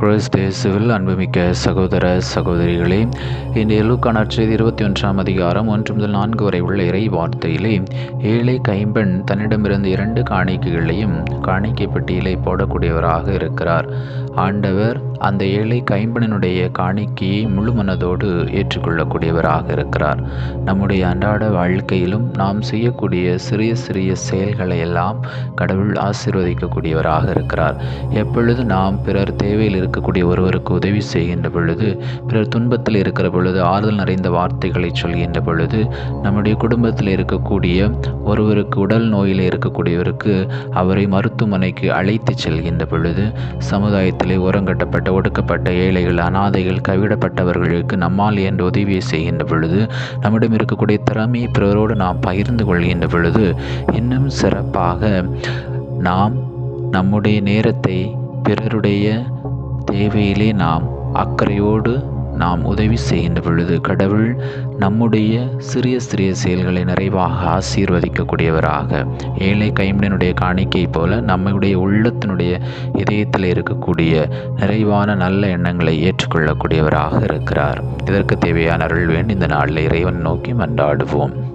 கிறிஸ்தேசுவில் அன்புமிக்க சகோதர சகோதரிகளே இன்றைய லூக்கான செய்தி இருபத்தி ஒன்றாம் அதிகாரம் ஒன்று முதல் நான்கு வரை உள்ள இறை வார்த்தையிலே ஏழை கைம்பெண் தன்னிடமிருந்து இரண்டு காணிக்கைகளையும் காணிக்கை பெட்டியிலே போடக்கூடியவராக இருக்கிறார். ஆண்டவர் அந்த ஏழை கைம்பெண்ணினுடைய காணிக்கையை முழு மனதோடு ஏற்றுக்கொள்ளக்கூடியவராக இருக்கிறார். நம்முடைய அன்றாட வாழ்க்கையிலும் நாம் செய்யக்கூடிய சிறிய சிறிய செயல்களை எல்லாம் கடவுள் ஆசீர்வதிக்கக்கூடியவராக இருக்கிறார். எப்பொழுது நாம் பிறர் தேவையில் இருக்கக்கூடிய ஒருவருக்கு உதவி செய்கின்ற பொழுது பிறர் துன்பத்தில் இருக்கிற பொழுது ஆறுதல் நிறைந்த வார்த்தைகளை சொல்கின்ற பொழுது நம்முடைய குடும்பத்தில் இருக்கக்கூடிய ஒருவருக்கு உடல் நோயில் இருக்கக்கூடியவருக்கு அவரை மருத்துவமனைக்கு அழைத்து செல்கின்ற பொழுது சமுதாயத்திலே உரங்கட்டப்பட்ட ஒடுக்கப்பட்ட ஏழைகள் அனாதைகள் கைவிடப்பட்டவர்களுக்கு நம்மால் என்ற உதவியை செய்கின்ற பொழுது நம்மிடம் இருக்கக்கூடிய திறமையை பிறரோடு நாம் பகிர்ந்து கொள்கின்ற பொழுது இன்னும் சிறப்பாக நாம் நம்முடைய நேரத்தை பிறருடைய தேவையிலே நாம் அக்கறையோடு நாம் உதவி செய்கின்ற பொழுது கடவுள் நம்முடைய சிறிய சிறிய செயல்களை நிறைவாக ஆசீர்வதிக்கக்கூடியவராக. ஏழை கைம்பனுடைய காணிக்கை போல நம்முடைய உள்ளத்தினுடைய இதயத்தில் இருக்கக்கூடிய நிறைவான நல்ல எண்ணங்களை ஏற்றுக்கொள்ளக்கூடியவராக இருக்கிறார். இதற்கு தேவையான அருள்வேன் இந்த நாளில் இறைவன் நோக்கி மன்றாடுவோம்.